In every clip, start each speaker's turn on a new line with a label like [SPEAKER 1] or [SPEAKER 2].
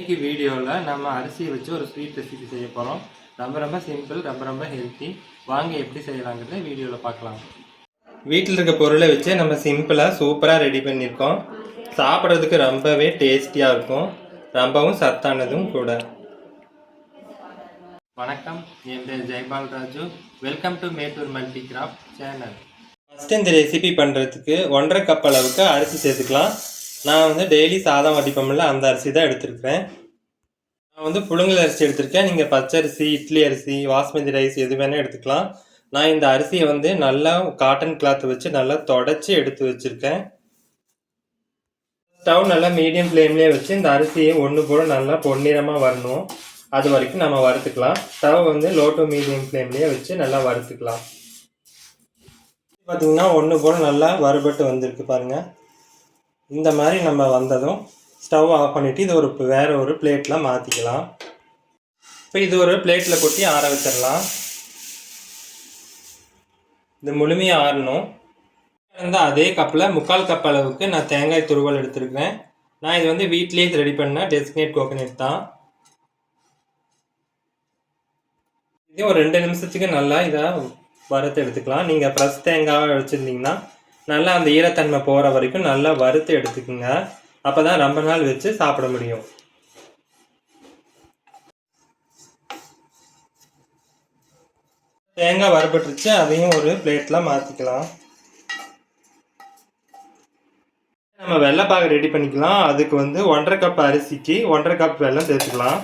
[SPEAKER 1] இன்றைக்கி வீடியோவில் நம்ம அரிசியை வச்சு ஒரு ஸ்வீட் ரெசிபி செய்ய போகிறோம் ரொம்ப ரொம்ப சிம்பிள் ரொம்ப ரொம்ப ஹெல்த்தி வாங்க எப்படி செய்யலாங்கிறத வீடியோவில் பார்க்கலாம். வீட்டில் இருக்க பொருளை வச்சு நம்ம சிம்பிளாக சூப்பராக ரெடி பண்ணியிருக்கோம். சாப்பிட்றதுக்கு ரொம்பவே டேஸ்டியாக இருக்கும். ரொம்பவும் சத்தானதும் கூட. வணக்கம். என் பேர் Jaipal Raju. Welcome to Mettur multi craft channel first இந்த ரெசிபி பண்ணுறதுக்கு ஒன்றரை கப் அளவுக்கு அரிசி சேர்த்துக்கலாம். நான் வந்து டெய்லி சாதம் வடிப்போம்ல அந்த அரிசி தான் எடுத்திருக்கிறேன். நான் வந்து புழுங்கல் அரிசி எடுத்திருக்கேன். நீங்கள் பச்சரிசி இட்லி அரிசி வாஸ்மதி ரைஸ் எது வேணால் எடுத்துக்கலாம். நான் இந்த அரிசியை வந்து நல்லா காட்டன் கிளாத் வச்சு நல்லா தொடச்சி எடுத்து வச்சுருக்கேன். ஸ்டவ் நல்லா மீடியம் ஃப்ளேம்லேயே வச்சு இந்த அரிசியை ஒன்று போல நல்லா பொன்னிறமாக வரணும். அது வரைக்கும் நம்ம வறுத்துக்கலாம். ஸ்டவ் வந்து லோ டு மீடியம் ஃப்ளேம்லேயே வச்சு நல்லா வறுத்துக்கலாம். பார்த்தீங்கன்னா ஒன்று போல் நல்லா வறுபட்டு வந்திருக்கு பாருங்கள் இந்த மாதிரி நம்ம வந்ததும் ஸ்டவ் ஆஃப் பண்ணிவிட்டு இது ஒரு வேறு ஒரு பிளேட்டில் மாற்றிக்கலாம் இப்போ இது ஒரு பிளேட்டில் கொட்டி ஆற வச்சிடலாம். இது முழுமையாக ஆறணும். வந்து அதே கப்பில் முக்கால் கப் அளவுக்கு நான் தேங்காய் துருவல் எடுத்திருக்கேன். நான் இது வந்து வீட்லேயே ரெடி பண்ண டெஸ்கினேட் கோகனட் தான். இது ஒரு ரெண்டு நிமிஷத்துக்கு நல்லா இதை வறுத்து எடுத்துக்கலாம். நீங்கள் ஃப்ரெஷ் தேங்காய் வச்சுருந்தீங்கன்னா நல்லா அந்த ஈரத்தன்மை போகிற வரைக்கும் நல்லா வறுத்து எடுத்துக்கோங்க. அப்போ தான் ரொம்ப நாள் வச்சு சாப்பிட முடியும். தேங்காய் வறுபட்டுருச்சு அதையும் ஒரு பிளேட்டில் மாற்றிக்கலாம் நம்ம வெள்ளைப்பாக ரெடி பண்ணிக்கலாம். அதுக்கு வந்து ஒன்றரை கப் அரிசிக்கு ஒன்றரை கப் வெல்லம் சேர்த்துக்கலாம்.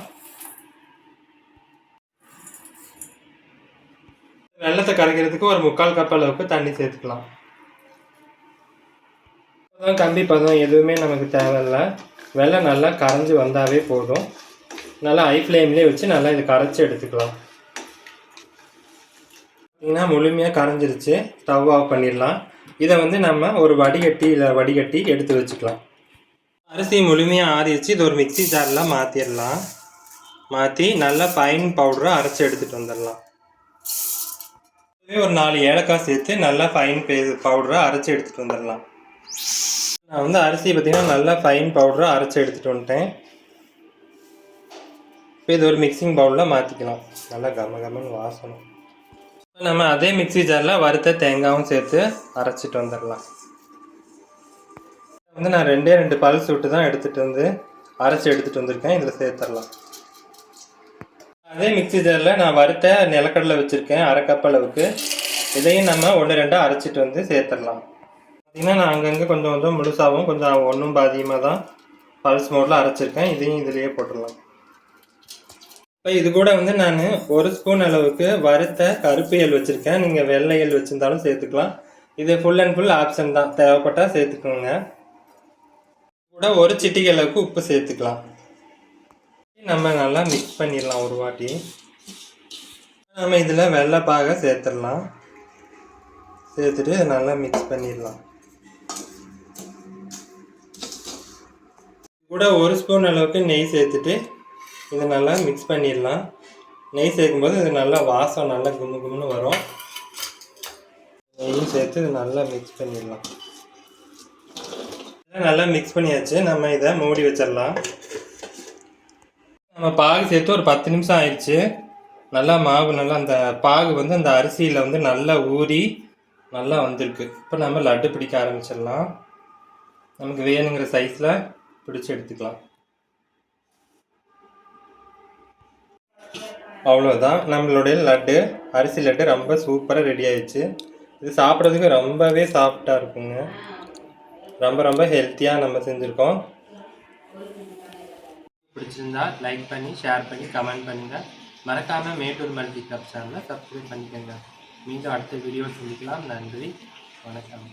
[SPEAKER 1] வெள்ளத்தை கரைக்கிறதுக்கு ஒரு முக்கால் கப் அளவுக்கு தண்ணி சேர்த்துக்கலாம். கம்பி பதம் எதுவுமே நமக்கு தேவையில்ல. வெள்ளை நல்லா கரைஞ்சி வந்தாவே போதும். நல்லா ஹை ஃப்ளேம்லேயே வச்சு நல்லா இது கரைச்சி எடுத்துக்கலாம். பார்த்திங்கன்னா முழுமையாக கரைஞ்சிருச்சு. ஸ்டவ் ஆஃப் பண்ணிடலாம். இதை வந்து நம்ம ஒரு வடிகட்டி இல்லை வடிகட்டி எடுத்து வச்சுக்கலாம். அரிசி முழுமையாக ஆறிச்சு இது ஒரு மிக்சி ஜாரில் மாற்றிடலாம் மாற்றி நல்லா ஃபைன் பவுடரை அரைச்சி எடுத்துகிட்டு வந்துடலாம். இதுவே ஒரு நாலு ஏலக்காய் சேர்த்து நல்லா ஃபைன் பே பவுடரை அரைச்சி எடுத்துகிட்டு வந்துடலாம். நான் வந்து அரிசி பார்த்திங்கன்னா நல்லா ஃபைன் பவுடராக அரைச்சி எடுத்துகிட்டு வந்துட்டேன். இப்போ இது ஒரு மிக்சிங் பவுலில் மாற்றிக்கலாம் நல்லா கம கமன்னு வாசனம் நம்ம அதே மிக்சி ஜாரில் வறுத்த தேங்காயும் சேர்த்து அரைச்சிட்டு வந்துடலாம். வந்து நான் ரெண்டே ரெண்டு பல்ஸ் விட்டு தான் எடுத்துகிட்டு வந்து அரைச்சி எடுத்துகிட்டு வந்திருக்கேன். இதில் சேர்த்துடலாம். அதே மிக்சி ஜாரில் நான் வறுத்த நிலக்கடலை வச்சுருக்கேன். அரை கப் அளவுக்கு. இதையும் நம்ம ஒன்று ரெண்டாக அரைச்சிட்டு வந்து சேர்த்துடலாம். பார்த்தீங்கன்னா நான் அங்கங்கே கொஞ்சம் கொஞ்சம் முழுசாகவும் கொஞ்சம் ஒன்றும் பாதியமாக தான் பல்ஸ் மோட்டில் அரைச்சிருக்கேன். இதையும் இதிலேயே போட்டுடலாம். இப்போ இது கூட வந்து நான் ஒரு ஸ்பூன் அளவுக்கு வறுத்த கருப்பு எல் வச்சுருக்கேன். நீங்கள் வெள்ளை எல் வச்சுருந்தாலும் சேர்த்துக்கலாம். இது ஃபுல் அண்ட் ஃபுல் ஆப்ஷன் தான். தேவைப்பட்டால் சேர்த்துக்கோங்க. கூட ஒரு சிட்டிகை அளவுக்கு உப்பு சேர்த்துக்கலாம். நம்ம நல்லா மிக்ஸ் பண்ணிடலாம் ஒரு வாட்டி. நம்ம இதில் வெள்ளைப்பாக சேர்த்துடலாம். சேர்த்துட்டு நல்லா மிக்ஸ் பண்ணிடலாம். கூட ஒரு ஸ்பூன் அளவுக்கு நெய் சேர்த்துட்டு இதை நல்லா மிக்ஸ் பண்ணிடலாம். நெய் சேர்க்கும்போது இது நல்லா வாசம் நல்லா கும்மு கும்னு வரும். நெய்யும் சேர்த்து இது நல்லா மிக்ஸ் பண்ணிடலாம். நல்லா மிக்ஸ் பண்ணியாச்சு. நம்ம இதை மூடி வச்சிடலாம். நம்ம பாகு சேர்த்து ஒரு பத்து நிமிஷம் ஆயிடுச்சு. நல்லா மாவு நல்லா அந்த பாகு வந்து அந்த அரிசியில் வந்து நல்லா ஊறி நல்லா வந்திருக்கு. இப்போ நம்ம லட்டு பிடிக்க ஆரம்பிச்சிடலாம். நமக்கு வேணுங்கிற சைஸில் பிடிச்சி எடுத்துக்கலாம். அவ்வளோதான் நம்மளுடைய லட்டு அரிசி லட்டு ரொம்ப சூப்பராக ரெடி ஆயிடுச்சு. இது சாப்பிட்றதுக்கு ரொம்பவே சாஃப்டாக இருக்குங்க. ரொம்ப ரொம்ப ஹெல்த்தியாக நம்ம செஞ்சுருக்கோம். பிடிச்சிருந்தா லைக் பண்ணி ஷேர் பண்ணி கமெண்ட் பண்ணுங்கள் மறக்காமல் மேட்டூர் மல்டி கிளப் சேனலை சப்ஸ்கிரைப் பண்ணிக்கோங்க. மீண்டும் அடுத்த வீடியோ சந்திக்கலாம். நன்றி. வணக்கம்.